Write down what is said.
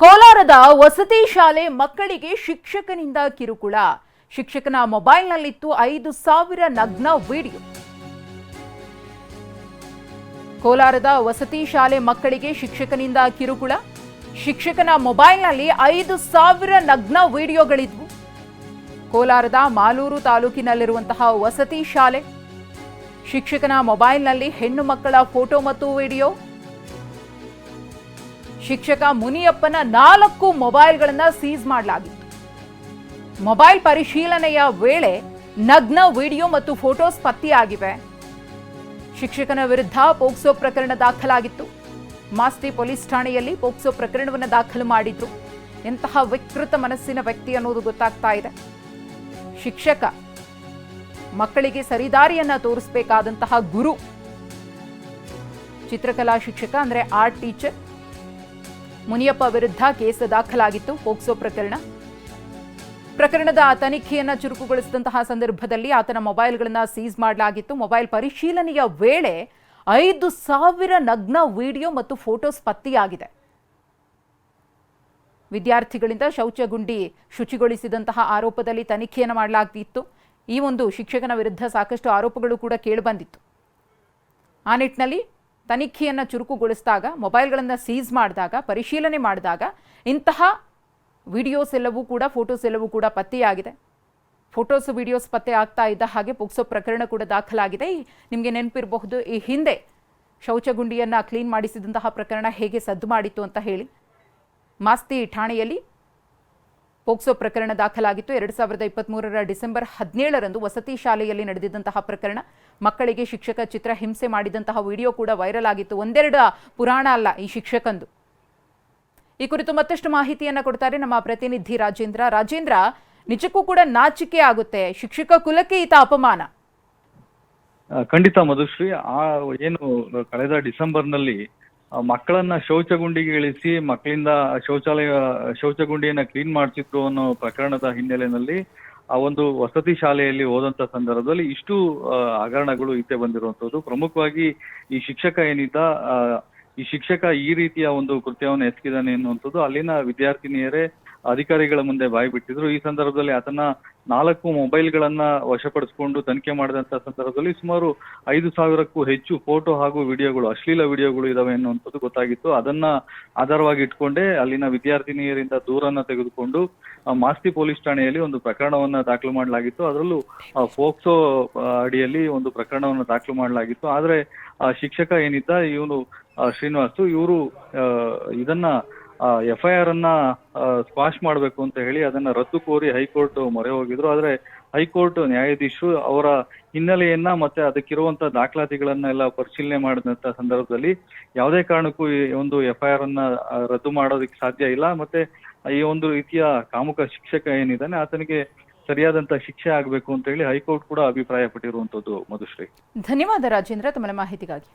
ಕೋಲಾರದ ವಸತಿ ಶಾಲೆ ಮಕ್ಕಳಿಗೆ ಶಿಕ್ಷಕನಿಂದ ಕಿರುಕುಳ. ಶಿಕ್ಷಕನ ಮೊಬೈಲ್ನಲ್ಲಿತ್ತು ಐದು ಸಾವಿರ ನಗ್ನ ವಿಡಿಯೋ. ಕೋಲಾರದ ವಸತಿ ಶಾಲೆ ಮಕ್ಕಳಿಗೆ ಶಿಕ್ಷಕನಿಂದ ಕಿರುಕುಳ. ಶಿಕ್ಷಕನ ಮೊಬೈಲ್ನಲ್ಲಿ ಐದು ಸಾವಿರ ನಗ್ನ ವಿಡಿಯೋಗಳಿದ್ವು. ಕೋಲಾರದ ಮಾಲೂರು ತಾಲೂಕಿನಲ್ಲಿರುವಂತಹ ವಸತಿ ಶಾಲೆ. ಶಿಕ್ಷಕನ ಮೊಬೈಲ್ನಲ್ಲಿ ಹೆಣ್ಣು ಮಕ್ಕಳ ಫೋಟೋ ಮತ್ತು ವಿಡಿಯೋ. ಶಿಕ್ಷಕ ಮುನಿಯಪ್ಪನ ನಾಲ್ಕು ಮೊಬೈಲ್ಗಳನ್ನು ಸೀಸ್ ಮಾಡಲಾಗಿತ್ತು. ಮೊಬೈಲ್ ಪರಿಶೀಲನೆಯ ವೇಳೆ ನಗ್ನ ವಿಡಿಯೋ ಮತ್ತು ಫೋಟೋಸ್ ಪತ್ತೆಯಾಗಿವೆ. ಶಿಕ್ಷಕನ ವಿರುದ್ಧ ಪೋಕ್ಸೋ ಪ್ರಕರಣ ದಾಖಲಾಗಿತ್ತು. ಮಾಸ್ತಿ ಪೊಲೀಸ್ ಠಾಣೆಯಲ್ಲಿ ಪೋಕ್ಸೋ ಪ್ರಕರಣವನ್ನು ದಾಖಲು ಮಾಡಿದ್ರು. ಎಂತಹ ವಿಕೃತ ಮನಸ್ಸಿನ ವ್ಯಕ್ತಿ ಅನ್ನೋದು ಗೊತ್ತಾಗ್ತಾ ಇದೆ. ಶಿಕ್ಷಕ ಮಕ್ಕಳಿಗೆ ಸರಿದಾರಿಯನ್ನ ತೋರಿಸಬೇಕಾದಂತಹ ಗುರು. ಚಿತ್ರಕಲಾ ಶಿಕ್ಷಕ ಅಂದ್ರೆ ಆರ್ಟ್ ಟೀಚರ್. ಮುನಿಯಪ್ಪ ವಿರುದ್ಧ ಕೇಸ್ ದಾಖಲಾಗಿತ್ತು, ಪೋಕ್ಸೋ ಪ್ರಕರಣ. ಪ್ರಕರಣದ ತನಿಖೆಯನ್ನು ಚುರುಕುಗೊಳಿಸಿದಂತಹ ಸಂದರ್ಭದಲ್ಲಿ ಆತನ ಮೊಬೈಲ್ಗಳನ್ನು ಸೀಸ್ ಮಾಡಲಾಗಿತ್ತು. ಮೊಬೈಲ್ ಪರಿಶೀಲನೆಯ ವೇಳೆ ಐದು ಸಾವಿರ ನಗ್ನ ವಿಡಿಯೋ ಮತ್ತು ಫೋಟೋಸ್ ಪತ್ತೆಯಾಗಿದೆ. ವಿದ್ಯಾರ್ಥಿಗಳಿಂದ ಶೌಚಗುಂಡಿ ಶುಚಿಗೊಳಿಸಿದಂತಹ ಆರೋಪದಲ್ಲಿ ತನಿಖೆಯನ್ನು ಮಾಡಲಾಗ್ತಿತ್ತು. ಈ ಒಂದು ಶಿಕ್ಷಕನ ವಿರುದ್ಧ ಸಾಕಷ್ಟು ಆರೋಪಗಳು ಕೂಡ ಕೇಳಿಬಂದಿತ್ತು ಆ ನಿಟ್ಟಿನಲ್ಲಿ ತನಿಖೆಯನ್ನು ಚುರುಕುಗೊಳಿಸಿದಾಗ, ಮೊಬೈಲ್ಗಳನ್ನು ಸೀಸ್ ಮಾಡಿದಾಗ, ಪರಿಶೀಲನೆ ಮಾಡಿದಾಗ ಇಂತಹ ವಿಡಿಯೋಸ್ ಎಲ್ಲವೂ ಕೂಡ, ಫೋಟೋಸ್ ಎಲ್ಲವೂ ಕೂಡ ಪತ್ತೆಯಾಗಿದೆ. ಫೋಟೋಸ್, ವಿಡಿಯೋಸ್ ಪತ್ತೆ ಆಗ್ತಾ ಇದ್ದ ಹಾಗೆ ಪೋಕ್ಸೋ ಪ್ರಕರಣ ಕೂಡ ದಾಖಲಾಗಿದೆ. ನಿಮಗೆ ನೆನಪಿರಬಹುದು, ಈ ಹಿಂದೆ ಶೌಚಗುಂಡಿಯನ್ನು ಕ್ಲೀನ್ ಮಾಡಿಸಿದಂತಹ ಪ್ರಕರಣ ಹೇಗೆ ಸದ್ದು ಮಾಡಿತ್ತು ಅಂತ ಹೇಳಿ. ಮಾಸ್ತಿ ಠಾಣೆಯಲ್ಲಿ ಪೋಕ್ಸೋ ಪ್ರಕರಣ ದಾಖಲಾಗಿತ್ತು. ಎರಡು ಸಾವಿರದ ಇಪ್ಪತ್ತ್ಮೂರರ ಡಿಸೆಂಬರ್ ಹದಿನೇಳರಂದು ವಸತಿ ಶಾಲೆಯಲ್ಲಿ ನಡೆದಿದ್ದಂತಹ ಪ್ರಕರಣ, ಮಕ್ಕಳಿಗೆ ಶಿಕ್ಷಕ ಚಿತ್ರ ಹಿಂಸೆ ಮಾಡಿದಂತಹ ವಿಡಿಯೋ ಕೂಡ ವೈರಲ್ ಆಗಿತ್ತು. ಒಂದೆರಡು ಪುರಾಣ ಅಲ್ಲ ಈ ಶಿಕ್ಷಕಂದು. ಈ ಕುರಿತು ಮತ್ತಷ್ಟು ಮಾಹಿತಿಯನ್ನು ಕೊಡ್ತಾರೆ ನಮ್ಮ ಪ್ರತಿನಿಧಿ ರಾಜೇಂದ್ರ. ರಾಜೇಂದ್ರ, ನಿಜಕ್ಕೂ ಕೂಡ ನಾಚಿಕೆ ಆಗುತ್ತೆ. ಶಿಕ್ಷಕ ಕುಲಕ್ಕೆ ಈತ ಅಪಮಾನ. ಖಂಡಿತ ಮಧುಶ್ರೀ, ಆ, ಏನು ಕಳೆದ ಡಿಸೆಂಬರ್ನಲ್ಲಿ ಮಕ್ಕಳನ್ನ ಶೌಚಗುಂಡಿಗೆ ಇಳಿಸಿ ಮಕ್ಕಳಿಂದ ಶೌಚಾಲಯ, ಶೌಚಗುಂಡಿಯನ್ನ ಕ್ಲೀನ್ ಮಾಡ್ತಿದ್ರು ಅನ್ನೋ ಪ್ರಕರಣದ ಹಿನ್ನೆಲೆಯಲ್ಲಿ ಆ ಒಂದು ವಸತಿ ಶಾಲೆಯಲ್ಲಿ ಹೋದಂತ ಸಂದರ್ಭದಲ್ಲಿ ಇಷ್ಟು ಹಗರಣಗಳು ಈಚೆ ಬಂದಿರುವಂತದ್ದು. ಪ್ರಮುಖವಾಗಿ ಈ ಶಿಕ್ಷಕ ಏನಿದ್ದ ಈ ಶಿಕ್ಷಕ ಈ ರೀತಿಯ ಒಂದು ಕೃತ್ಯವನ್ನು ಎಸಗಿದಾನೆ ಎನ್ನುವಂಥದ್ದು ಅಲ್ಲಿನ ವಿದ್ಯಾರ್ಥಿನಿಯರೇ ಅಧಿಕಾರಿಗಳ ಮುಂದೆ ಬಾಯಿ ಬಿಟ್ಟಿದ್ರು. ಈ ಸಂದರ್ಭದಲ್ಲಿ ಆತನ ನಾಲ್ಕು ಮೊಬೈಲ್ಗಳನ್ನ ವಶಪಡಿಸಿಕೊಂಡು ತನಿಖೆ ಮಾಡಿದಂತಹ ಸಂದರ್ಭದಲ್ಲಿ ಸುಮಾರು ಐದು ಸಾವಿರಕ್ಕೂ ಹೆಚ್ಚು ಫೋಟೋ ಹಾಗೂ ವಿಡಿಯೋಗಳು, ಅಶ್ಲೀಲ ವಿಡಿಯೋಗಳು ಇದಾವೆ ಎನ್ನುವಂಥದ್ದು ಗೊತ್ತಾಗಿತ್ತು. ಅದನ್ನ ಆಧಾರವಾಗಿ ಇಟ್ಕೊಂಡೇ ಅಲ್ಲಿನ ವಿದ್ಯಾರ್ಥಿನಿಯರಿಂದ ದೂರನ್ನ ತೆಗೆದುಕೊಂಡು ಮಾಸ್ತಿ ಪೊಲೀಸ್ ಠಾಣೆಯಲ್ಲಿ ಒಂದು ಪ್ರಕರಣವನ್ನ ದಾಖಲು ಮಾಡಲಾಗಿತ್ತು. ಅದರಲ್ಲೂ ಫೋಕ್ಸೋ ಅಡಿಯಲ್ಲಿ ಒಂದು ಪ್ರಕರಣವನ್ನ ದಾಖಲು ಮಾಡಲಾಗಿತ್ತು. ಆದ್ರೆ ಶಿಕ್ಷಕ ಏನಿದ್ದ, ಇವನು ಶ್ರೀನಿವಾಸು, ಇವರು ಇದನ್ನ ಎಫ್ ಐ ಆರ್ ಅನ್ನ ಸ್ಕ್ವಾಶ್ ಮಾಡಬೇಕು ಅಂತ ಹೇಳಿ ಅದನ್ನ ರದ್ದು ಕೋರಿ ಹೈಕೋರ್ಟ್ ಮೊರೆ ಹೋಗಿದ್ರು. ಆದ್ರೆ ಹೈಕೋರ್ಟ್ ನ್ಯಾಯಾಧೀಶರು ಅವರ ಹಿನ್ನೆಲೆಯನ್ನ ಮತ್ತೆ ಅದಕ್ಕಿರುವಂತ ದಾಖಲಾತಿಗಳನ್ನೆಲ್ಲ ಪರಿಶೀಲನೆ ಮಾಡಿದಂತ ಸಂದರ್ಭದಲ್ಲಿ ಯಾವುದೇ ಕಾರಣಕ್ಕೂ ಈ ಒಂದು ಎಫ್ ಐ ಅನ್ನ ರದ್ದು ಮಾಡೋದಕ್ಕೆ ಸಾಧ್ಯ ಇಲ್ಲ. ಮತ್ತೆ ಈ ಒಂದು ರೀತಿಯ ಕಾಮುಕ ಶಿಕ್ಷಕ ಏನಿದ್ದಾನೆ, ಆತನಿಗೆ ಸರಿಯಾದಂತ ಶಿಕ್ಷೆ ಆಗ್ಬೇಕು ಅಂತ ಹೇಳಿ ಹೈಕೋರ್ಟ್ ಕೂಡ ಅಭಿಪ್ರಾಯಪಟ್ಟಿರುವಂತದ್ದು ಮಧುಶ್ರೀ. ಧನ್ಯವಾದ ರಾಜೇಂದ್ರ, ತಮ್ಮ ಮಾಹಿತಿಗಾಗಿ.